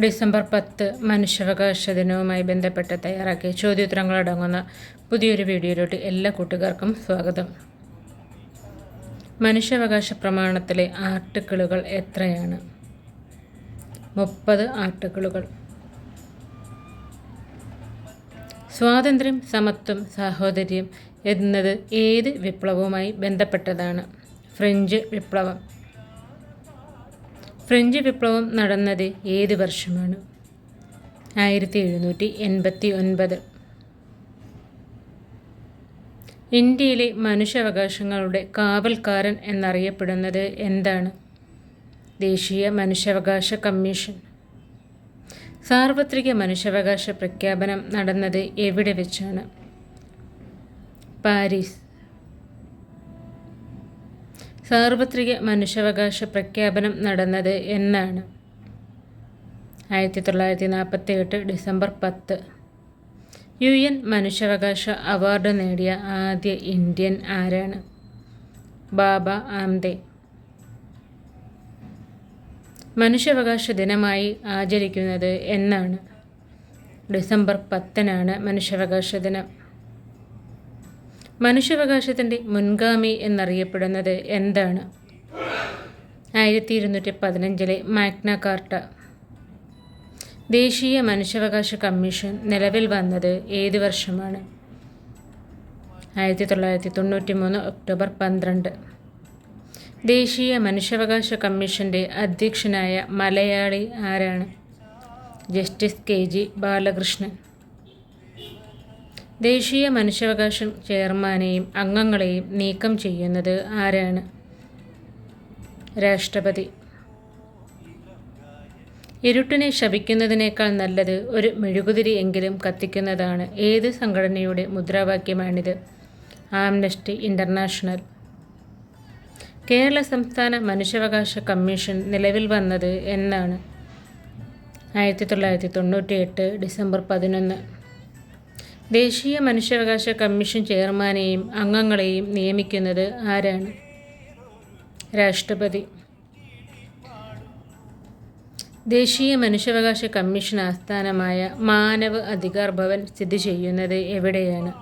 December പത്ത് മനുഷ്യാവകാശ ദിനവുമായി ബന്ധപ്പെട്ട് തയ്യാറാക്കിയ ചോദ്യോത്തരങ്ങളടങ്ങുന്ന പുതിയൊരു വീഡിയോയിലോട്ട് എല്ലാ കൂട്ടുകാർക്കും സ്വാഗതം. മനുഷ്യാവകാശ പ്രമാണത്തിലെ ആർട്ടിക്കിളുകൾ എത്രയാണ്? മുപ്പത് ആർട്ടിക്കിളുകൾ. സ്വാതന്ത്ര്യം സമത്വം സാഹോദര്യം എന്നത് ഏത് വിപ്ലവവുമായി ബന്ധപ്പെട്ടതാണ്? ഫ്രഞ്ച് വിപ്ലവം. ഫ്രഞ്ച് വിപ്ലവം നടന്നത് ഏത് വർഷമാണ്? ആയിരത്തി എഴുന്നൂറ്റി എൺപത്തി ഒൻപത് ഇന്ത്യയിലെ മനുഷ്യാവകാശങ്ങളുടെ കാവൽക്കാരൻ എന്നറിയപ്പെടുന്നത് എന്താണ്? ദേശീയ മനുഷ്യാവകാശ കമ്മീഷൻ. സാർവത്രിക മനുഷ്യാവകാശ പ്രഖ്യാപനം നടന്നത് എവിടെ വെച്ചാണ്? പാരീസ്. സാർവത്രിക മനുഷ്യാവകാശ പ്രഖ്യാപനം നടന്നത് എന്നാണ്. ആയിരത്തി തൊള്ളായിരത്തി നാൽപ്പത്തി എട്ട് ഡിസംബർ പത്ത്. യു എൻ മനുഷ്യാവകാശ അവാർഡ് നേടിയ ആദ്യ ഇന്ത്യൻ ആരാണ്? ബാബ ആംദേ. മനുഷ്യാവകാശ ദിനമായി ആചരിക്കുന്നത് എന്നാണ്. ഡിസംബർ പത്തിനാണ് മനുഷ്യാവകാശ ദിനം. മനുഷ്യാവകാശത്തിന്റെ മുൻഗാമി എന്നറിയപ്പെടുന്നത് എന്താണ്? ആയിരത്തി ഇരുന്നൂറ്റി പതിനഞ്ചിലെ മാഗ്ന കാർട്ട. ദേശീയ മനുഷ്യാവകാശ കമ്മീഷൻ നിലവിൽ വന്നത് ഏത് വർഷമാണ്? ആയിരത്തി തൊള്ളായിരത്തി തൊണ്ണൂറ്റി മൂന്ന് ഒക്ടോബർ പന്ത്രണ്ട്. ദേശീയ മനുഷ്യാവകാശ കമ്മീഷന്റെ അധ്യക്ഷനായ മലയാളി ആരാണ്? Justice K G Balakrishnan. ദേശീയ മനുഷ്യാവകാശ ചെയർമാനെയും അംഗങ്ങളെയും നീക്കം ചെയ്യുന്നത് ആരാണ്? രാഷ്ട്രപതി. ഇരുട്ടിനെ ശപിക്കുന്നതിനേക്കാൾ നല്ലത് ഒരു മെഴുകുതിരി എങ്കിലും കത്തിക്കുന്നതാണ്. ഏത് സംഘടനയുടെ മുദ്രാവാക്യമാണിത്? ആംനസ്റ്റി ഇന്റർനാഷണൽ കേരള സംസ്ഥാന മനുഷ്യാവകാശ കമ്മീഷൻ നിലവിൽ വന്നത് എന്നാണ്. ആയിരത്തി തൊള്ളായിരത്തി തൊണ്ണൂറ്റി എട്ട് ഡിസംബർ പതിനൊന്ന്. ദേശീയ മനുഷ്യാവകാശ കമ്മീഷൻ ചെയർമാനെയും അംഗങ്ങളെയും നിയമിക്കുന്നത് ആരാണ്? രാഷ്ട്രപതി. ദേശീയ മനുഷ്യാവകാശ കമ്മീഷൻ ആസ്ഥാനമായ മാനവ് അധികാർ ഭവൻ സ്ഥിതി ചെയ്യുന്നത് എവിടെയാണ്?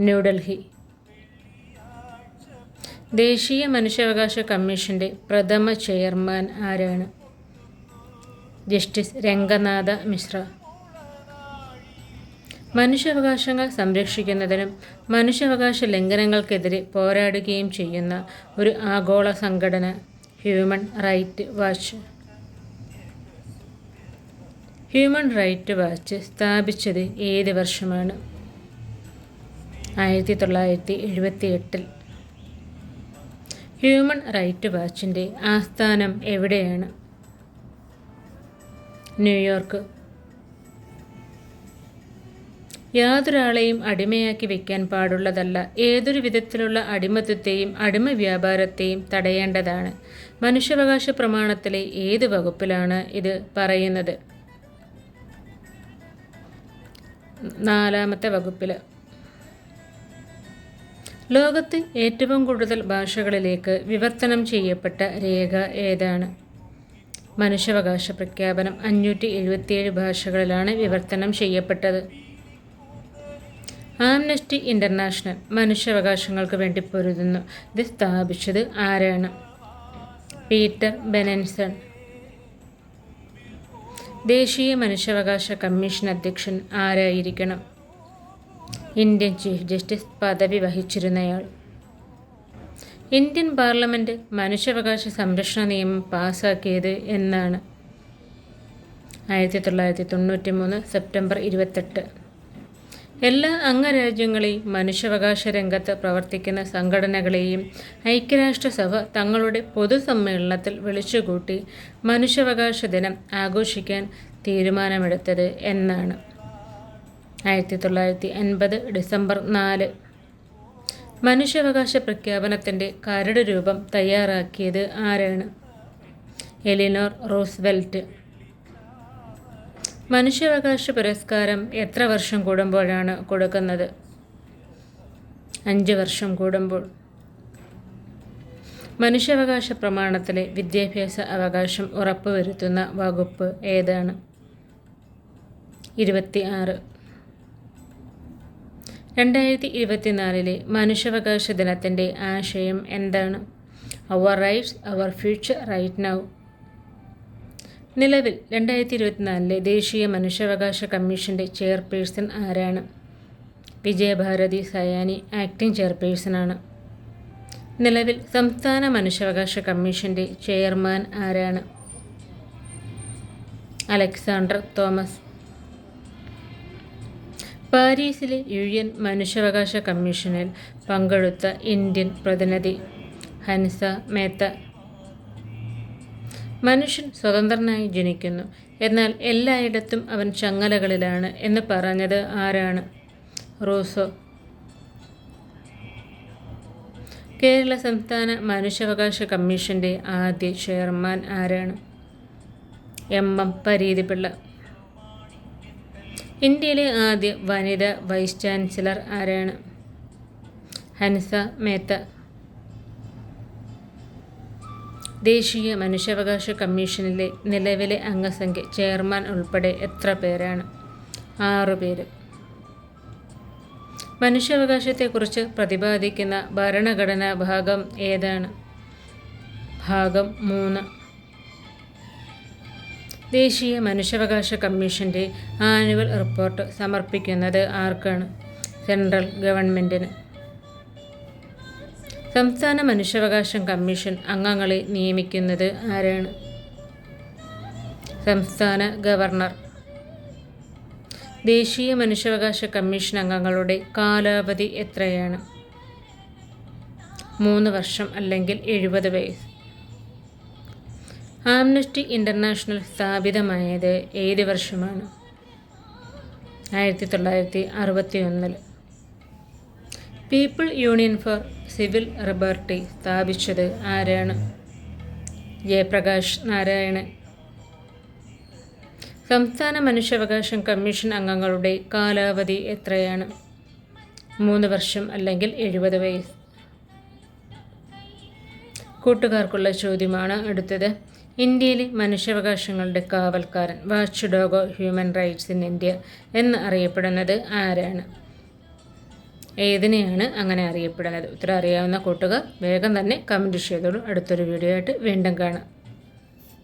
ന്യൂഡൽഹി. ദേശീയ മനുഷ്യാവകാശ കമ്മീഷന്റെ പ്രഥമ ചെയർമാൻ ആരാണ്? ജസ്റ്റിസ് രംഗനാഥ മിശ്ര. മനുഷ്യാവകാശങ്ങൾ സംരക്ഷിക്കുന്നതിനും മനുഷ്യാവകാശ ലംഘനങ്ങൾക്കെതിരെ പോരാടുകയും ചെയ്യുന്ന ഒരു ആഗോള സംഘടന human right watch human right watch സ്ഥാപിച്ചത് ഏത് വർഷമാണ്? ആയിരത്തി തൊള്ളായിരത്തി എഴുപത്തി എട്ടിൽ ഹ്യൂമൻ റൈറ്റ് വാച്ചിന്റെ ആസ്ഥാനം എവിടെയാണ്? ന്യൂയോർക്ക്. യാതൊരാളെയും അടിമയാക്കി വെക്കാൻ പാടുള്ളതല്ല. ഏതൊരു വിധത്തിലുള്ള അടിമത്വത്തെയും അടിമ വ്യാപാരത്തെയും തടയേണ്ടതാണ്. മനുഷ്യാവകാശ പ്രമാണത്തിലെ ഏത് വകുപ്പിലാണ് ഇത് പറയുന്നത്? നാലാമത്തെ വകുപ്പിൽ ലോകത്ത് ഏറ്റവും കൂടുതൽ ഭാഷകളിലേക്ക് വിവർത്തനം ചെയ്യപ്പെട്ട രേഖ ഏതാണ്? മനുഷ്യാവകാശ പ്രഖ്യാപനം അഞ്ഞൂറ്റി എഴുപത്തിയേഴ് ഭാഷകളിലാണ് വിവർത്തനം ചെയ്യപ്പെട്ടത്. ആംനസ്റ്റി ഇന്റർനാഷണൽ മനുഷ്യാവകാശങ്ങൾക്ക് വേണ്ടി പൊരുതുന്നു. ഇത് സ്ഥാപിച്ചത് ആരാണ്? Peter Benenson. ദേശീയ മനുഷ്യാവകാശ കമ്മീഷൻ അധ്യക്ഷൻ ആരായിരിക്കണം? ഇന്ത്യൻ ചീഫ് ജസ്റ്റിസ് പദവി വഹിച്ചിരുന്നയാൾ. ഇന്ത്യൻ പാർലമെന്റ് മനുഷ്യാവകാശ സംരക്ഷണ നിയമം പാസാക്കിയത് എന്നാണ്. ആയിരത്തി തൊള്ളായിരത്തി തൊണ്ണൂറ്റി മൂന്ന് സെപ്റ്റംബർ ഇരുപത്തെട്ട്. എല്ലാ അംഗരാജ്യങ്ങളെയും മനുഷ്യാവകാശ രംഗത്ത് പ്രവർത്തിക്കുന്ന സംഘടനകളെയും ഐക്യരാഷ്ട്രസഭ തങ്ങളുടെ പൊതുസമ്മേളനത്തിൽ വിളിച്ചുകൂട്ടി മനുഷ്യാവകാശ ദിനം ആഘോഷിക്കാൻ തീരുമാനമെടുത്തത് എന്നാണ്. ആയിരത്തി തൊള്ളായിരത്തി അൻപത് ഡിസംബർ നാല്. മനുഷ്യാവകാശ പ്രഖ്യാപനത്തിന്റെ കരട് രൂപം തയ്യാറാക്കിയത് ആരാണ്? Eleanor Roosevelt. മനുഷ്യാവകാശ പുരസ്കാരം എത്ര വർഷം കൂടുമ്പോഴാണ് കൊടുക്കുന്നത്? അഞ്ച് വർഷം കൂടുമ്പോൾ. മനുഷ്യാവകാശ പ്രമാണത്തിലെ വിദ്യാഭ്യാസ അവകാശം ഉറപ്പുവരുത്തുന്ന വകുപ്പ് ഏതാണ്? ഇരുപത്തി ആറ് രണ്ടായിരത്തി ഇരുപത്തിനാലിലെ മനുഷ്യാവകാശ ദിനത്തിന്റെ ആശയം എന്താണ്? Our rights our future right now നിലവിൽ രണ്ടായിരത്തി ഇരുപത്തിനാലിലെ ദേശീയ മനുഷ്യാവകാശ കമ്മീഷന്റെ ചെയർപേഴ്സൺ ആരാണ്? വിജയഭാരതി സയാനി ആക്ടിംഗ് ചെയർപേഴ്സണാണ് നിലവിൽ സംസ്ഥാന മനുഷ്യാവകാശ കമ്മീഷന്റെ ചെയർമാൻ ആരാണ്? Alexander Thomas. പാരീസിലെ യു എൻ മനുഷ്യാവകാശ കമ്മീഷനിൽ പങ്കെടുത്ത ഇന്ത്യൻ പ്രതിനിധി ഹൻസ മേത്ത മനുഷ്യൻ സ്വതന്ത്രനായി ജനിക്കുന്നു. എന്നാൽ എല്ലായിടത്തും അവൻ ചങ്ങലകളിലാണ് എന്ന് പറഞ്ഞത് ആരാണ്? റോസോ. കേരള സംസ്ഥാന മനുഷ്യാവകാശ കമ്മീഷന്റെ ആദ്യ ചെയർമാൻ ആരാണ്? എം. എം. പരീതിപിള്ള. ഇന്ത്യയിലെ ആദ്യ വനിത വൈസ് ചാൻസലർ ആരാണ്? ഹൻസ മേത്ത. ദേശീയ മനുഷ്യാവകാശ കമ്മീഷനിലെ നിലവിലെ അംഗസംഖ്യ ചെയർമാൻ ഉൾപ്പെടെ എത്ര പേരാണ്? ആറു പേര്. മനുഷ്യാവകാശത്തെക്കുറിച്ച് പ്രതിപാദിക്കുന്ന ഭരണഘടനാ ഭാഗം ഏതാണ്? ഭാഗം മൂന്ന്. ദേശീയ മനുഷ്യാവകാശ കമ്മീഷന്റെ ആനുവൽ റിപ്പോർട്ട് സമർപ്പിക്കുന്നത് ആർക്കാണ്? സെൻട്രൽ ഗവൺമെന്റിന് സംസ്ഥാന മനുഷ്യാവകാശ കമ്മീഷൻ അംഗങ്ങളെ നിയമിക്കുന്നത് ആരാണ്? സംസ്ഥാന ഗവർണർ. ദേശീയ മനുഷ്യാവകാശ കമ്മീഷൻ അംഗങ്ങളുടെ കാലാവധി എത്രയാണ്? മൂന്ന് വർഷം അല്ലെങ്കിൽ എഴുപത് വയസ്സ്. ആംനസ്റ്റി ഇന്റർനാഷണൽ സ്ഥാപിതമായത് ഏത് വർഷമാണ്? ആയിരത്തി തൊള്ളായിരത്തി അറുപത്തി ഒന്നിൽ people union for civil liberty സ്ഥാപിച്ചത് ആരാണ്? ജയപ്രകാശ് നാരായണൻ. സംസ്ഥാന മനുഷ്യാവകാശ കമ്മീഷൻ അംഗങ്ങളുടെ കാലാവധി എത്രയാണ്? മൂന്ന് വർഷം അല്ലെങ്കിൽ എഴുപത് വയസ്സ്. കൂട്ടുകാർക്കുള്ള ചോദ്യമാണ് അടുത്തത്. ഇന്ത്യയിലെ മനുഷ്യാവകാശങ്ങളുടെ കാവൽക്കാരൻ വാച്ച് ഡോഗോ ഹ്യൂമൻ റൈറ്റ്സ് ഇൻ ഇന്ത്യ എന്ന് അറിയപ്പെടുന്നത് ആരാണ്? ഏതിനെയാണ് അങ്ങനെ അറിയപ്പെടുന്നത് ഉത്തരം അറിയാവുന്ന കൂട്ടുകാർ വേഗം തന്നെ കമന്റ് ചെയ്തോളൂ. അടുത്തൊരു വീഡിയോ ആയിട്ട് വീണ്ടും കാണാം.